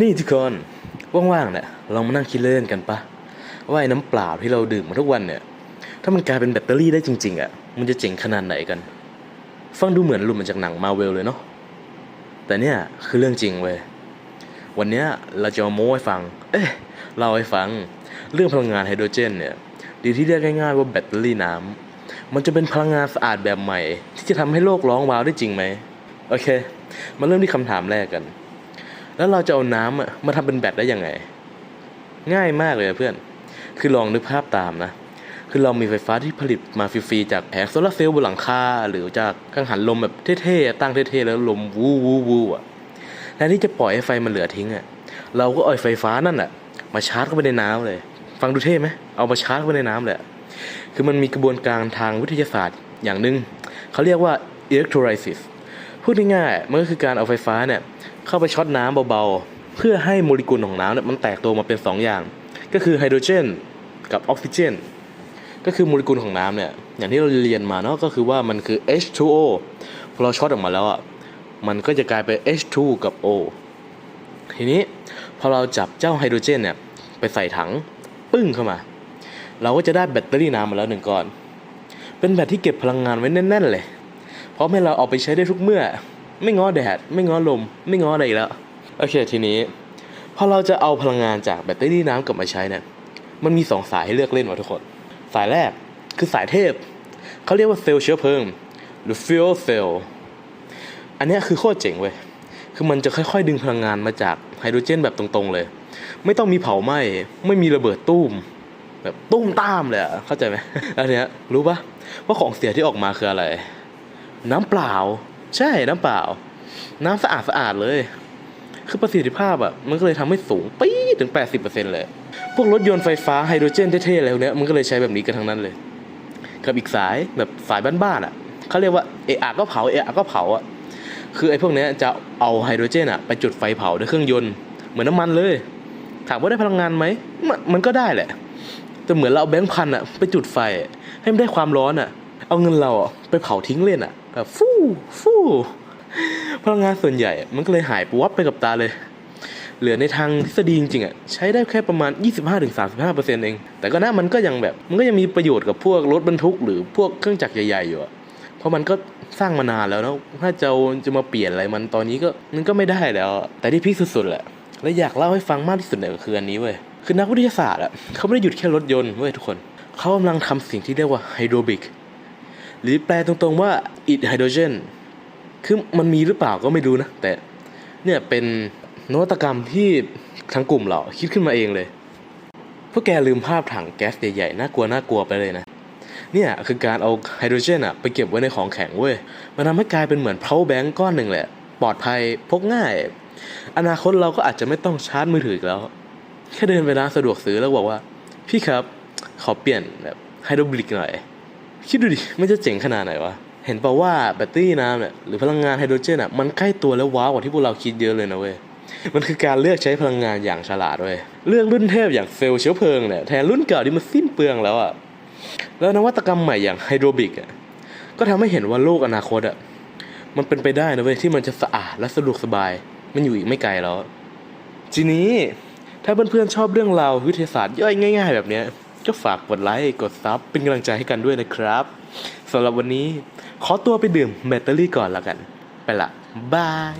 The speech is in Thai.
นี่ทุกคนว่างๆเนี่ยลองมานั่งคิดเล่นกันปะว่าไอ้น้ำเปล่าที่เราดื่มมาทุกวันเนี่ย ถ้ามันกลายเป็นแบตเตอรี่ได้จริง ๆอะ่ะมันจะเจ๋งขนาดไหนกัน ฟังดูเหมือนหลุดมาจากหนังมาเวลเลยเนาะแต่เนี่ยคือเรื่องจริงเว้ยวันเนี้ยเราจะมาโม้ให้ฟัง เอ๊ะเล่าให้ฟังเรื่องพลังงานไฮโดรเจนเนี่ยดีที่เรียกง่ายๆว่าแบตเตอรี่น้ำมันจะเป็นพลังงานสะอาดแบบใหม่ ที่จะทำให้โลกร้องว้าวได้จริงไหมโอเค มาเริ่มที่คำถามแรกกัน แล้วเราจะเอาน้ำอะมาทำเป็นแบตได้ยังไง ง่ายมากเลยเพื่อน คือลองนึกภาพตามนะ คือเรามีไฟฟ้าที่ผลิตมาฟรีๆจากแผงโซลาร์เซลล์บนหลังคาหรือจากกังหันลมแบบเท่ๆตั้งเท่ๆแล้วลมวูวูวูอะแทนที่จะปล่อยให้ไฟมันเหลือทิ้งอะเราก็เอาไฟฟ้านั่นอะมาชาร์จเข้าไปในน้ำเลย ฟังดูเท่ไหมเอามาชาร์จเข้าไปในน้ำเลยอะคือมันมีกระบวนการทางวิทยาศาสตร์อย่างหนึ่งเขาเรียกว่า electrolysis พูดง่ายๆมันก็คือการเอาไฟฟ้าเนี่ย เข้าไปช็อตน้ำเบาๆ เพื่อให้โมเลกุลของน้ำเนี่ยมันแตกตัวมาเป็น 2 อย่าง ก็คือไฮโดรเจนกับออกซิเจน ก็คือโมเลกุลของน้ำเนี่ยอย่างที่เราเรียนมาเนาะก็คือว่ามันคือ H2O พอเราช็อตออกมาแล้วอะมันก็จะกลายเป็น H2 กับ O ทีนี้พอเราจับเจ้าไฮโดรเจนเนี่ยไปใส่ถังปึ้งเข้ามา เราก็จะได้แบตเตอรี่น้ำมาแล้วหนึ่งก้อน เป็นแบตที่เก็บพลังงานไว้แน่น ๆ เลย เพร้อมให้เราเอาไปใช้ได้ทุกเมื่อ ไม่ง้อแดด ไม่ง้อลม ไม่ง้ออะไรอีกแล้ว โอเคทีนี้ พอเราจะเอาพลังงานจากแบตเตอรี่น้ำกลับมาใช้เนี่ยมันมีสองสายให้เลือกเล่นว่ะทุกคน สายแรกคือสายเทพ เขาเรียกว่าเซลล์เชื้อเพลิง หรือ fuel cell อันนี้คือโคตรเจ๋งเว้ย คือมันจะค่อยๆ ดึงพลังงานมาจากไฮโดรเจนแบบตรงๆเลย ไม่ต้องมีเผาไหม้ ไม่มีระเบิดตุ้ม แบบตุ้มตามเลยอะเข้าใจไหมอันเนี้ยรู้ปะว่าของเสียที่ออกมาคืออะไร น้ำเปล่า ใช่น้ำเปล่า น้ำสะอาดสะอาดเลย คือประสิทธิภาพอะมันก็เลยทำให้สูงปี๊ถึง 80%เลย พวกรถยนต์ไฟฟ้าไฮโดรเจนเท่ๆอะไรพวกนี้มันก็เลยใช้แบบนี้กันทั้งนั้นเลย กับอีกสายแบบสายบ้านๆอะเขาเรียกว่าเอะอะก็เผาเอะอะก็เผาอะคือไอ้พวกนี้จะเอาไฮโดรเจนอะไปจุดไฟเผาด้วยเครื่องยนต์ เหมือนน้ำมันเลย ถามว่าได้พลังงานไหมมันมันก็ได้แหละแต่เหมือนเราเอาแบงค์พันอะไปจุดไฟ ให้มันได้ความร้อนอะเอาเงินเราอะไปเผาทิ้งเล่นอะ แบบฟู่ฟู่พลังงานส่วนใหญ่มันก็เลยหายปวับไปกับตาเลย เหลือในทางทฤษฎีจริงๆอะใช้ได้แค่ประมาณ 25-35%เอง แต่ก็นะมันก็ยังแบบมันก็ยังมีประโยชน์กับพวกรถบรรทุก หรือพวกเครื่องจักรใหญ่ๆอยู่อะเพราะมันก็สร้างมานานแล้วนะถ้าจะจะมาเปลี่ยนอะไรมันตอนนี้ก็มันก็ไม่ได้แล้ว แต่ที่พีคสุดๆแหละและอยากเล่าให้ฟังมากที่สุดเนี่ยก็คืออันนี้เว้ยคือนักวิทยาศาสตร์อะเขาไม่ได้หยุดแค่รถยนต์เว้ยทุกคนเขากำลังทำสิ่งที่เรียกว่าไฮโดรบิก หรือแปลตรงๆว่าอิดไฮโดรเจนคือมันมีหรือเปล่าก็ไม่รู้นะ แต่เนี่ยเป็นนวัตกรรมที่ทั้งกลุ่มเราคิดขึ้นมาเองเลยพวกแกลืมภาพถังแก๊สใหญ่ๆ น่ากลัวน่ากลัวไปเลยนะ เนี่ยคือการเอาไฮโดรเจนอะไปเก็บไว้ในของแข็งเว้ย มันทำให้กลายเป็นเหมือน power bank ก้อนหนึ่งแหละ ปลอดภัยพกง่าย อนาคตเราก็อาจจะไม่ต้องชาร์จมือถืออีกแล้ว แค่เดินไปร้านสะดวกซื้อแล้วบอกว่า พี่ครับขอเปลี่ยนแบบไฮโดรบลิกหน่อย คิดดูดิมันจะเจ๋งขนาดไหนวะ เห็นเปล่าว่าแบตเตอรี่น้ำเนี่ยหรือพลังงานไฮโดรเจนอะมันใกล้ตัวแล้วว้าวกว่าที่พวกเราคิดเยอะเลยนะเว้ยมันคือการเลือกใช้พลังงานอย่างฉลาดเว้ยเลือกรุ่นเทพอย่างเซลล์เชื้อเพลิงเนี่ยแทนรุ่นเก่าที่มันสิ้นเปลืองแล้วอะแล้วนวัตกรรมใหม่อย่างไฮโดรบิกอะก็ทำให้เห็นว่าโลกอนาคตอะมันเป็นไปได้นะเว้ยที่มันจะสะอาดและสะดวกสบาย มันอยู่อีกไม่ไกลแล้วทีนี้ถ้าเพื่อนๆชอบเรื่องราววิทยาศาสตร์ย่อยง่าย ๆ แบบเนี้ย ก็ฝากกดไลค์กดซับเป็นกำลังใจให้กันด้วยนะครับสำหรับวันนี้ขอตัวไปดื่มแบตเตอรี่ก่อนละกัน ไปละบาย